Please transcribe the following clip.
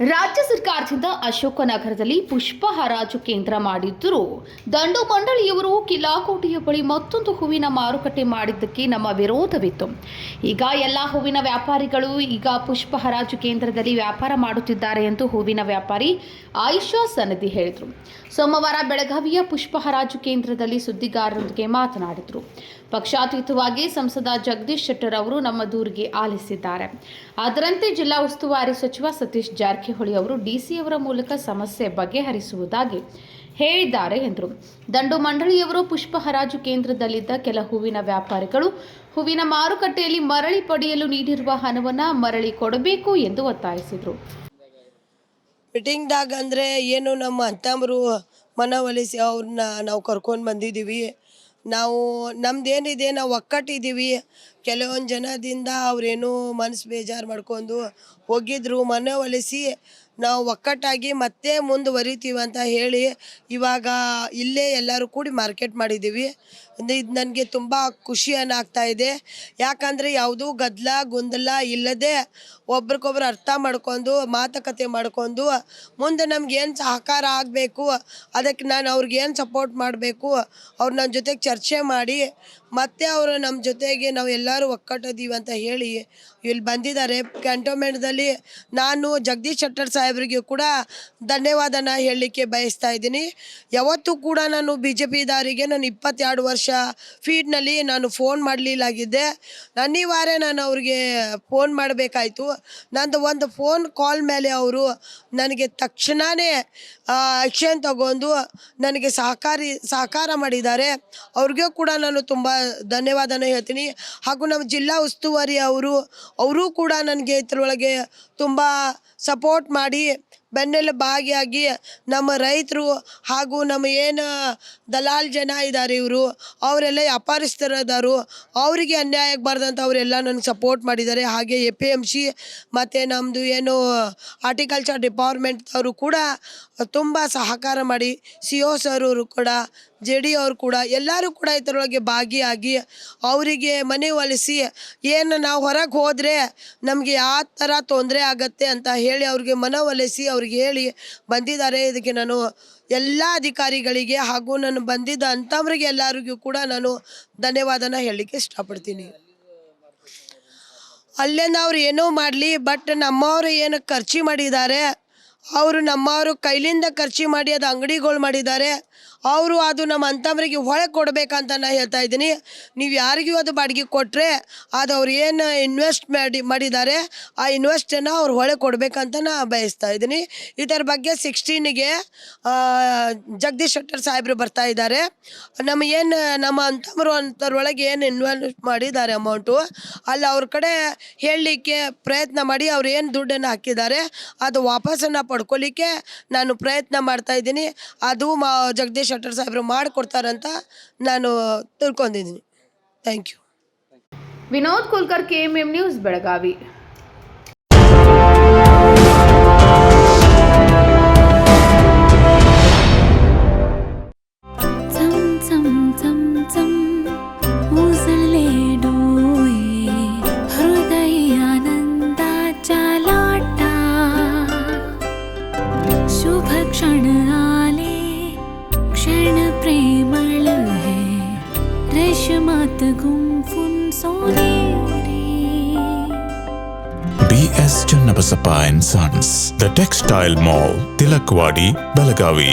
ರಾಜ್ಯ ಸರ್ಕಾರದಿಂದ ಅಶೋಕನಗರದಲ್ಲಿ ಪುಷ್ಪ ಹರಾಜು ಕೇಂದ್ರ ಮಾಡಿದ್ದರೂ. ದಂಡು ಮಂಡಳಿಯವರು ಕಿಲಾಕೋಟೆಯ ಬಳಿ ಮತ್ತೊಂದು ಹೂವಿನ ಮಾರುಕಟ್ಟೆ ಮಾಡಿದ್ದಕ್ಕೆ ನಮ್ಮ ವಿರೋಧವಿತ್ತು. ಈಗ ಎಲ್ಲ ಹೂವಿನ ವ್ಯಾಪಾರಿಗಳು ಈಗ ಪುಷ್ಪ ಹರಾಜು ಕೇಂದ್ರದಲ್ಲಿ ವ್ಯಾಪಾರ ಮಾಡುತ್ತಿದ್ದಾರೆ ಎಂದು ಹೂವಿನ ವ್ಯಾಪಾರಿ ಆಯುಷಾ ಸನದಿ ಹೇಳಿದರು. ಸೋಮವಾರ ಬೆಳಗಾವಿಯ ಪುಷ್ಪ ಹರಾಜು ಕೇಂದ್ರದಲ್ಲಿ ಸುದ್ದಿಗಾರರೊಂದಿಗೆ ಮಾತನಾಡಿದರು. ಪಕ್ಷಾತೀತವಾಗಿ ಸಂಸದ ಜಗದೀಶ್ ಶೆಟ್ಟರ್ ಅವರು ನಮ್ಮ ದೂರಿಗೆ ಆಲಿಸಿದ್ದಾರೆ. ಅದರಂತೆ ಜಿಲ್ಲಾ ಉಸ್ತುವಾರಿ ಸಚಿವ ಸತೀಶ್ ಜಾರಕಿಹೊಳಿ ಅವರು ಡಿಸಿ ಅವರ ಮೂಲಕ ಸಮಸ್ಯೆ ಬಗೆಹರಿಸುವುದಾಗಿ ಹೇಳಿದ್ದಾರೆ ಎಂದರು. ದಂಡು ಮಂಡಳಿಯವರು ಪುಷ್ಪ ಹರಾಜು ಕೇಂದ್ರದಲ್ಲಿದ್ದ ಕೆಲ ಹೂವಿನ ವ್ಯಾಪಾರಿಗಳು ಹೂವಿನ ಮಾರುಕಟ್ಟೆಯಲ್ಲಿ ಮರಳಿ ಪಡೆಯಲು ನೀಡಿರುವ ಹಣವನ್ನು ಮರಳಿ ಕೊಡಬೇಕು ಎಂದು ಒತ್ತಾಯಿಸಿದರು. ಮೀಟಿಂಗ್ದಾಗ ಅಂದರೆ ಏನು ನಮ್ಮ ಅಂತಂಬರು ಮನವೊಲಿಸಿ ಅವ್ರನ್ನ ನಾವು ಕರ್ಕೊಂಡು ಬಂದಿದ್ದೀವಿ. ನಾವು ನಮ್ದೇನಿದೆ ನಾವು ಒಕ್ಕಟ್ಟಿದ್ದೀವಿ ಕೆಲವೊಂದು ಜನದಿಂದ ಅವರೇನು ಮನಸ್ಸು ಬೇಜಾರು ಮಾಡ್ಕೊಂಡು ಹೋಗಿದ್ರು ಮನವೊಲಿಸಿ ನಾವು ಒಕ್ಕಟ್ಟಾಗಿ ಮತ್ತೆ ಮುಂದುವರಿತೀವಿ ಅಂತ ಹೇಳಿ ಇವಾಗ ಇಲ್ಲೇ ಎಲ್ಲರೂ ಕೂಡಿ ಮಾರ್ಕೆಟ್ ಮಾಡಿದ್ದೀವಿ. ಇದು ನನಗೆ ತುಂಬ ಖುಷಿಯನ್ನು ಆಗ್ತಾ ಇದೆ. ಯಾಕಂದರೆ ಯಾವುದೂ ಗದ್ದಲ ಗೊಂದಲ ಇಲ್ಲದೆ ಒಬ್ರಿಗೊಬ್ರು ಅರ್ಥ ಮಾಡ್ಕೊಂಡು ಮಾತುಕತೆ ಮಾಡ್ಕೊಂಡು ಮುಂದೆ ನಮ್ಗೆ ಏನು ಸಹಕಾರ ಆಗಬೇಕು, ಅದಕ್ಕೆ ನಾನು ಅವ್ರಿಗೆ ಏನು ಸಪೋರ್ಟ್ ಮಾಡಬೇಕು, ಅವ್ರು ನನ್ನ ಜೊತೆಗೆ ಚರ್ಚೆ ಮಾಡಿ ಮತ್ತೆ ಅವರು ನಮ್ಮ ಜೊತೆಗೆ ನಾವು ಎಲ್ಲರೂ ಒಕ್ಕಟ್ಟಿದ್ದೀವಿ ಅಂತ ಹೇಳಿ ಇಲ್ಲಿ ಬಂದಿದ್ದಾರೆ. ಕ್ಯಾಂಟೋನ್ಮೆಂಟ್ದಲ್ಲಿ ನಾನು ಜಗದೀಶ್ ಶೆಟ್ಟರ್ ಸಾಹೇಬರಿಗೆ ಕೂಡ ಧನ್ಯವಾದನ ಹೇಳಲಿಕ್ಕೆ ಬಯಸ್ತಾ ಇದ್ದೀನಿ. ಯಾವತ್ತೂ ಕೂಡ ನಾನು ಬಿ ಜೆ ಪಿದಾರಿಗೆ ನಾನು ಇಪ್ಪತ್ತೆರಡು ವರ್ಷ ಫೀಡ್ನಲ್ಲಿ ನಾನು ಫೋನ್ ಮಾಡಲಿಲ್ಲಾಗಿದ್ದೆ. ಅನಿವಾರ್ಯ ನಾನು ಅವ್ರಿಗೆ ಫೋನ್ ಮಾಡಬೇಕಾಯ್ತು. ನಂದು ಒಂದು ಫೋನ್ ಕಾಲ್ ಮೇಲೆ ಅವರು ನನಗೆ ತಕ್ಷಣವೇ ಆ್ಯಕ್ಷನ್ ತಗೊಂಡು ನನಗೆ ಸಹಕಾರಿ, ಸಹಕಾರ ಮಾಡಿದ್ದಾರೆ. ಅವ್ರಿಗೂ ಕೂಡ ನಾನು ತುಂಬ ಧನ್ಯವಾದನ ಹೇಳ್ತೀನಿ. ಹಾಗೂ ನಮ್ಮ ಜಿಲ್ಲಾ ಉಸ್ತುವಾರಿ ಅವರು ಅವರೂ ಕೂಡ ನನಗೆ ಇದರೊಳಗೆ ತುಂಬ ಸಪೋರ್ಟ್ ಮಾಡಿ ಬೆನ್ನೆಲ್ಲ ಭಾಗಿಯಾಗಿ ನಮ್ಮ ರೈತರು ಹಾಗೂ ನಮ್ಮ ಏನು ದಲಾಲ್ ಜನ ಇದ್ದಾರೆ ಇವರು, ಅವರೆಲ್ಲ ವ್ಯಾಪಾರಸ್ಥರದಾರು ಅವರಿಗೆ ಅನ್ಯಾಯ ಆಗಬಾರ್ದಂತ ಅವರೆಲ್ಲ ನನಗೆ ಸಪೋರ್ಟ್ ಮಾಡಿದ್ದಾರೆ. ಹಾಗೆ ಎ ಪಿ ಎಂ ಸಿ ಮತ್ತು ನಮ್ಮದು ಏನು ಆರ್ಟಿಕಲ್ಚರ್ ಡಿಪಾರ್ಟ್ಮೆಂಟ್ ಅವರು ಕೂಡ ತುಂಬ ಸಹಕಾರ ಮಾಡಿ ಸಿ ಒ ಸರ್ ಕೂಡ ಜೆ ಡಿ ಅವರು ಕೂಡ, ಎಲ್ಲರೂ ಕೂಡ ಇದರೊಳಗೆ ಭಾಗಿಯಾಗಿ ಅವರಿಗೆ ಮನೆ ಒಲಿಸಿ ಏನು ನಾವು ಹೊರಗೆ ಹೋದರೆ ನಮಗೆ ಯಾವ ಥರ ತೊಂದರೆ ಆಗತ್ತೆ ಅಂತ ಹೇಳಿ ಅವ್ರಿಗೆ ಮನವೊಲಿಸಿ ಅವ್ರಿಗೆ ಹೇಳಿ, ಬಂದಿದ್ದಾರೆ. ಇದಕ್ಕೆ ನಾನು ಎಲ್ಲ ಅಧಿಕಾರಿಗಳಿಗೆ ಹಾಗೂ ನಾನು ಬಂದಿದ್ದ ಅಂಥವ್ರಿಗೆ ಎಲ್ಲರಿಗೂ ಕೂಡ ನಾನು ಧನ್ಯವಾದನ ಹೇಳಲಿಕ್ಕೆ ಇಷ್ಟಪಡ್ತೀನಿ. ಅಲ್ಲೇನ ಅವ್ರು ಏನೂ ಮಾಡಲಿ ಬಟ್ ನಮ್ಮವರು ಏನು ಖರ್ಚು ಮಾಡಿದ್ದಾರೆ. ಅವರು ನಮ್ಮವರು ಕೈಲಿಂದ ಖರ್ಚು ಮಾಡಿ ಅದು ಅಂಗಡಿಗಳು ಮಾಡಿದ್ದಾರೆ. ಅವರು ಅದು ನಮ್ಮ ಅಂಥವರಿಗೆ ಹೊಳೆ ಕೊಡಬೇಕಂತ ನಾನು ಹೇಳ್ತಾ ಇದ್ದೀನಿ. ನೀವು ಯಾರಿಗೂ ಅದು ಬಾಡಿಗೆ ಕೊಟ್ಟರೆ ಅದು ಅವ್ರು ಏನು ಇನ್ವೆಸ್ಟ್ ಮಾಡಿ, ಮಾಡಿದ್ದಾರೆ, ಆ ಇನ್ವೆಸ್ಟನ್ನು ಅವ್ರು ಹೊಳೆ ಕೊಡಬೇಕಂತ ನಾನು ಬಯಸ್ತಾ ಇದ್ದೀನಿ. ಇದರ ಬಗ್ಗೆ ಸಿಕ್ಸ್ಟೀನಿಗೆ ಜಗದೀಶ್ ಶೆಟ್ಟರ್ ಸಾಹೇಬರು ಬರ್ತಾ ಇದ್ದಾರೆ. ನಮ್ಮ ಏನು, ನಮ್ಮ ಅಂಥವ್ರು ಅಂಥವ್ರೊಳಗೆ ಏನು ಇನ್ವೆಸ್ಟ್ ಮಾಡಿದ್ದಾರೆ ಅಮೌಂಟು, ಅಲ್ಲಿ ಅವ್ರ ಕಡೆ ಹೇಳಲಿಕ್ಕೆ ಪ್ರಯತ್ನ ಮಾಡಿ ಅವ್ರು ಏನು ದುಡ್ಡನ್ನು ಹಾಕಿದ್ದಾರೆ, ಅದು ವಾಪಸ್ಸನ್ನು ಪಡ್ಕೊಳ್ಳಿಕ್ಕೆ ನಾನು ಪ್ರಯತ್ನ ಮಾಡ್ತಾ ಇದ್ದೀನಿ. ಅದು ಮಾ ಜಗದೀಶ್ ಶೆಟ್ಟರ್ ಸಾಹೇಬರು ಮಾಡಿಕೊಡ್ತಾರಂತ ನಾನು ತಿಳ್ಕೊಂಡಿದ್ದೀನಿ. Thank you. Vinod Kulkar KMM news Belagavi. DS Channabasappa and sons the textile mall Tilakwadi Belagavi